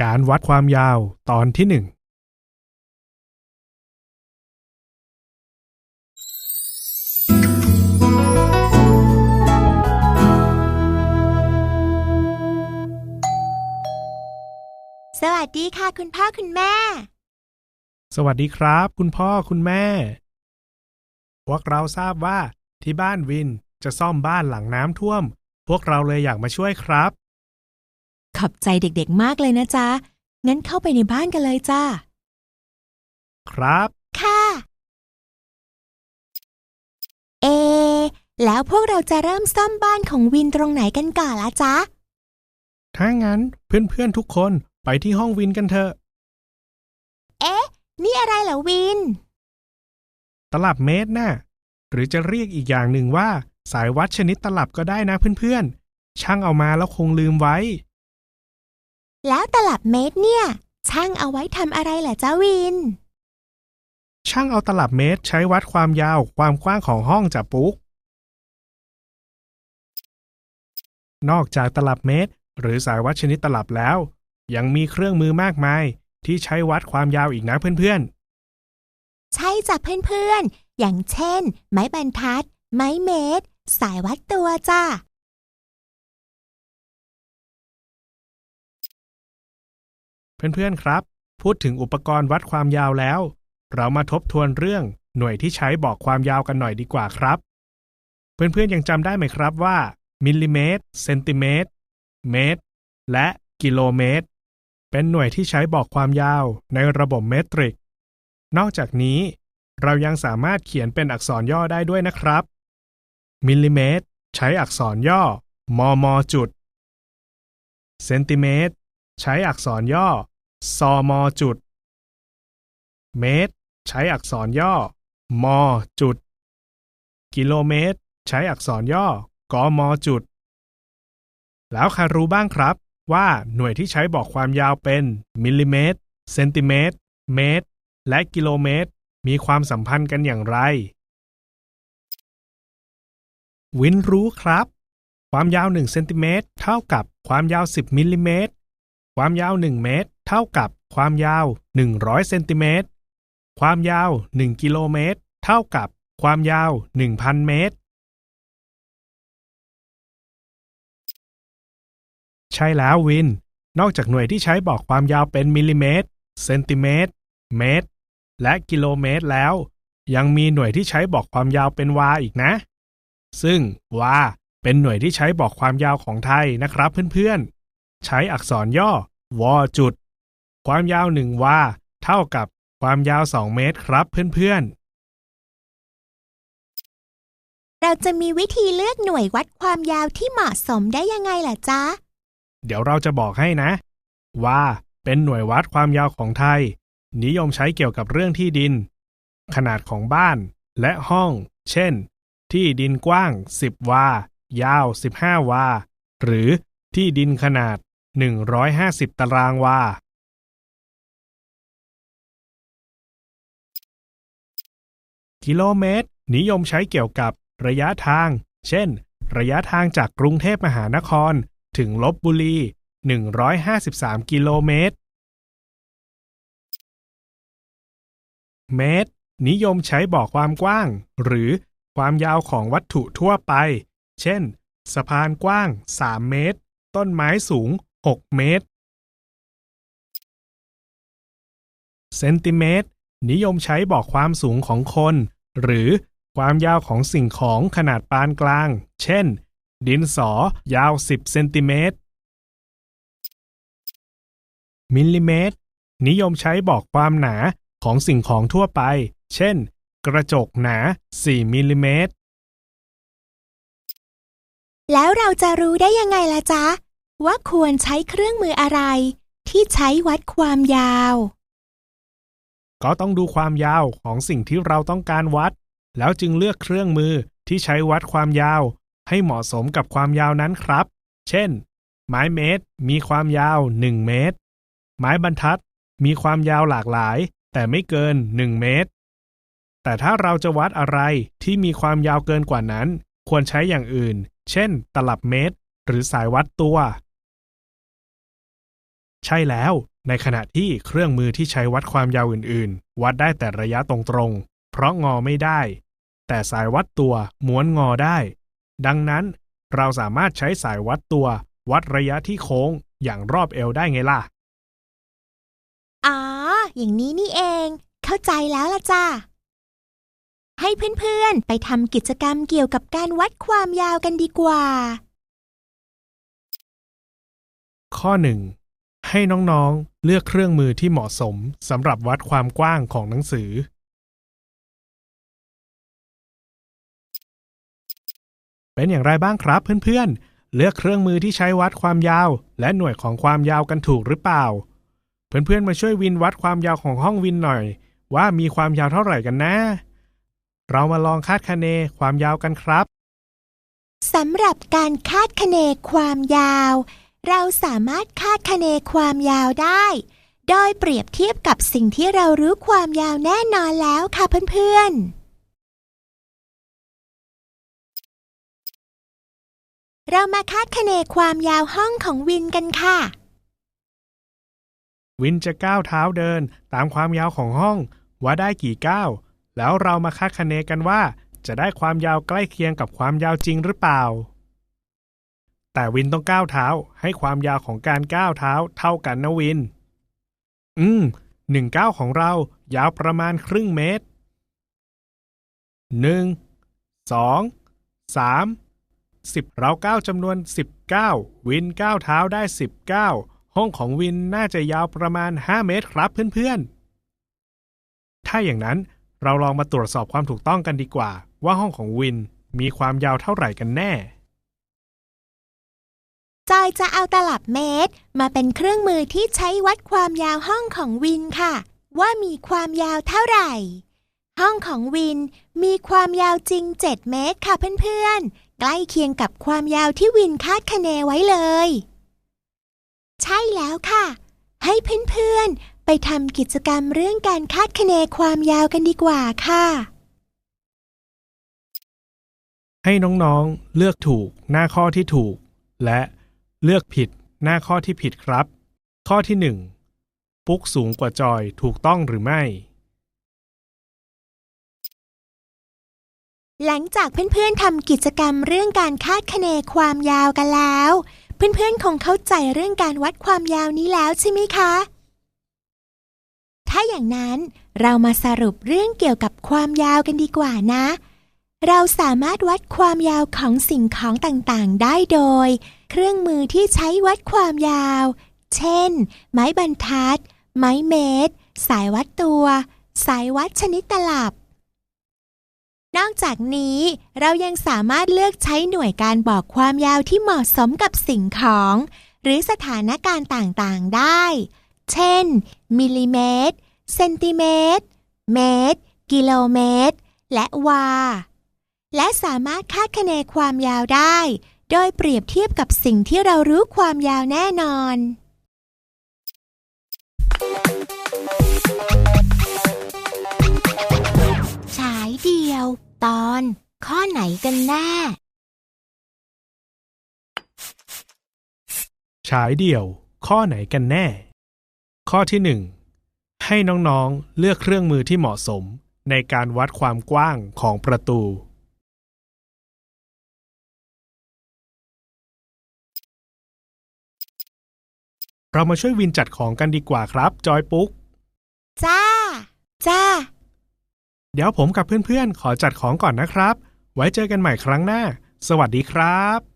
การวัดความยาวตอนที่หนึ่งสวัสดีค่ะ คุณพ่อคุณแม่ สวัสดีครับ คุณพ่อคุณแม่ พวกเราทราบว่าที่บ้านวินจะซ่อมบ้านหลังน้ำท่วม พวกเราเลยอยากมาช่วยครับ ขอบใจเด็กๆมากเลยนะจ๊ะ งั้นเข้าไปในบ้านกันเลยจ้า ครับ ค่ะ เอะแล้วพวกเราจะเริ่มซ่อมบ้านของวินตรงไหนกันก่อนละจ๊ะ ถ้างั้นเพื่อนๆทุกคนไปที่ห้องวินกันเถอะ เอ๊ะ นี่อะไรเหรอวิน ตลับเมตรน่ะ หรือจะเรียกอีกอย่างหนึ่งว่า สายวัดชนิดตลับก็ได้นะเพื่อนๆ ช่างเอามาแล้วคงลืมไว้ แล้วตลับเมตรเนี่ย ช่างเอาไว้ทำอะไรเหรอจ๊ะวิน ช่างเอาตลับเมตรใช้วัดความยาวความกว้างของห้องจากปุ๊ก นอกจากตลับเมตร หรือสายวัดชนิดตลับแล้ว ยังมีเครื่องมือมากมาย ที่ใช้วัดความยาวอีกนะเพื่อนใช่จ้ะเพื่อนๆ อย่างเช่น ไม้บรรทัด ไม้เมตร สายวัดตัวจ้ะ เพื่อนๆครับ พูดถึงอุปกรณ์วัดความยาวแล้ว เรามาทบทวนเรื่องหน่วยที่ใช้บอกความยาวกันหน่อยดีกว่าครับ เพื่อนๆยังจำได้ไหมครับว่า มิลลิเมตร เซนติเมตร เมตร และกิโลเมตร เป็นหน่วยที่ใช้บอกความยาวในระบบเมตริก นอกจากนี้ เรายังสามารถเขียนเป็นอักษรย่อได้ด้วยนะครับ มิลลิเมตร ใช้อักษรย่อ มมจุด เซนติเมตร ใช้อักษรย่อ ซมจุด เมตร ใช้อักษรย่อมจุด กิโลเมตร ใช้อักษรย่อกมจุด แล้วใครรู้บ้างครับ ว่าหน่วยที่ใช้บอกความยาวเป็น มิลลิเมตร เซนติเมตร เมตร และกิโลเมตร มีความสัมพันธ์กันอย่างไร วินรู้ครับ ความยาว1เซนติเมตรเท่ากับความยาว 10มิลลิเมตร ความยาว 1 เมตร เท่ากับความยาว 100เซนติเมตร ความยาว 1 กิโลเมตร เท่ากับความยาว 1,000 เมตร ใช่แล้ววิน นอกจากหน่วยที่ใช้บอกความยาวเป็นมิลลิเมตร เซนติเมตร เมตร และกิโลเมตรแล้ว ยังมีหน่วยที่ใช้บอกความยาวเป็นวาอีกนะ ซึ่งวาเป็นหน่วยที่ใช้บอกความยาวของไทยนะครับเพื่อนๆ ใช้อักษรย่อวจุด ความยาวหนึ่งวาเท่ากับความยาว2เมตรครับเพื่อนๆ เราจะมีวิธีเลือกหน่วยวัดความยาวที่เหมาะสมได้ยังไงล่ะจ๊ะ เดี๋ยวเราจะบอกให้นะ ว่าเป็นหน่วยวัดความยาวของไทย นิยมใช้เกี่ยวกับเรื่องที่ดิน ขนาดของบ้านและห้อง เช่น ที่ดินกว้าง 10 วา ยาว 15 วา หรือที่ดินขนาด 150 ตารางวา กิโลเมตร นิยมใช้เกี่ยวกับระยะทาง เช่น ระยะทางจากกรุงเทพมหานคร ถึงลบบุรี 153 กิโลเมตร เมตร นิยมใช้บอกความกว้าง หรือความยาวของวัตถุทั่วไป เช่น สะพานกว้าง 3 เมตร ต้นไม้สูง 6 เมตร เซนติเมตร นิยมใช้บอกความสูงของคน หรือความยาวของสิ่งของขนาดปานกลาง เช่น ดินสอยาว 10 เซนติเมตร มิลลิเมตร นิยมใช้บอกความหนาของสิ่งของทั่วไป เช่น กระจกหนา 4 มิลลิเมตร แล้วเราจะรู้ได้ยังไงล่ะจ๊ะ ว่าควรใช้เครื่องมืออะไร ที่ใช้วัดความยาว ก็ต้องดูความยาวของสิ่งที่เราต้องการวัด แล้วจึงเลือกเครื่องมือที่ใช้วัดความยาว ให้เหมาะสมกับความยาวนั้นครับ เช่น ไม้เมตร มีความยาว 1 เมตร ไม้บรรทัด มีความยาวหลากหลาย แต่ไม่เกิน 1 เมตร แต่ถ้าเราจะวัดอะไรที่มีความยาวเกินกว่านั้น ควรใช้อย่างอื่น เช่น ตลับเมตร หรือสายวัดตัว ใช่แล้ว ในขณะที่เครื่องมือที่ใช้วัดความยาวอื่นๆ วัดได้แต่ระยะตรงๆ เพราะงอไม่ได้ แต่สายวัดตัวม้วนงอได้ ดังนั้น เราสามารถใช้สายวัดตัว วัดระยะที่โค้งอย่างรอบเอวได้ไงล่ะ อ๋อ อย่างนี้นี่เอง เข้าใจแล้วล่ะจ้าให้เพื่อนๆ ไปทำกิจกรรมเกี่ยวกับการวัดความยาวกันดีกว่า ข้อ 1. ให้น้องๆ เลือกเครื่องมือที่เหมาะสมสำหรับวัดความกว้างของหนังสือ เป็นอย่างไรบ้างครับเพื่อนๆ เลือกเครื่องมือที่ใช้วัดความยาว และหน่วยของความยาวกันถูกหรือเปล่า เพื่อนๆ มาช่วยวินวัดความยาวของห้องวินหน่อย ว่ามีความยาวเท่าไหร่กันนะ เรามาลองคาดคะเนความยาวกันครับสำหรับการคาดคะเนความยาว เราสามารถคาดคะเนความยาวได้ โดยเปรียบเทียบกับสิ่งที่เรารู้ความยาวแน่นอนแล้วค่ะเพื่อนๆ เรามาคาดคะเนความยาวห้องของวินกันค่ะ วินจะก้าวเท้าเดินตามความยาวของห้อง ว่าได้กี่ก้าว แล้วเรามาคาดคะเนกันว่า จะได้ความยาวใกล้เคียงกับความยาวจริงหรือเปล่า แต่วินต้องก้าวเท้า ให้ความยาวของการก้าวเท้าเท่ากันนะวิน อืมหนึ่งก้าวของเรายาวประมาณครึ่งเมตรหนึ่งสองสามสิบเราก้าวจำนวนสิบก้าววินก้าวเท้าได้สิบก้าวห้องของวินน่าจะยาวประมาณ5เมตรครับเพื่อนๆ ถ้าอย่างนั้นเราลองมาตรวจสอบความถูกต้องกันดีกว่า ว่าห้องของวินมีความยาวเท่าไหร่กันแน่ จอยจะเอาตลับเมตร มาเป็นเครื่องมือที่ใช้วัดความยาวห้องของวินค่ะ ว่ามีความยาวเท่าไหร่ ห้องของวินมีความยาวจริง 7 เมตรค่ะเพื่อนๆ ใกล้เคียงกับความยาวที่วินคาดคะเนไว้เลย ใช่แล้วค่ะ ให้เพื่อนๆ ไปทำกิจกรรมเรื่องการคาดคะเนความยาวกันดีกว่าค่ะให้น้องๆ เลือกถูกหน้าข้อที่ถูก และ เลือกผิดหน้าข้อที่ผิดครับ ข้อที่หนึ่งปุ๊กสูงกว่าจอยถูกต้องหรือไม่ หลังจากเพื่อนๆทำกิจกรรมเรื่องการคาดคะเนความยาวกันแล้ว เพื่อนๆคงเข้าใจเรื่องการวัดความยาวนี้แล้วใช่ไหมคะ ถ้าอย่างนั้นเรามาสรุปเรื่องเกี่ยวกับความยาวกันดีกว่านะ เราสามารถวัดความยาวของสิ่งของต่างๆ ได้โดย เครื่องมือที่ใช้วัดความยาว เช่น ไม้บรรทัด ไม้เมตร สายวัดตัว สายวัดชนิดตลับ นอกจากนี้เรายังสามารถเลือกใช้หน่วยการบอกความยาวที่เหมาะสมกับสิ่งของ หรือสถานการณ์ต่างๆได้ เช่น มิลลิเมตร เซนติเมตร เมตร กิโลเมตร และวา และสามารถคาดคะเนความยาวได้ โดยเปรียบเทียบกับสิ่งที่เรารู้ความยาวแน่นอน ฉายเดียว ตอน ข้อไหนกันแน่ ฉายเดี่ยว ข้อไหนกันแน่ ข้อที่หนึ่งให้น้องๆเลือกเครื่องมือที่เหมาะสมในการวัดความกว้างของประตู เรามาช่วยวินจัดของกันดีกว่าครับ จอยปุ๊ก จ้า จ้า เดี๋ยวผมกับเพื่อนๆ ขอจัดของก่อนนะครับ ไว้เจอกันใหม่ครั้งหน้า สวัสดีครับ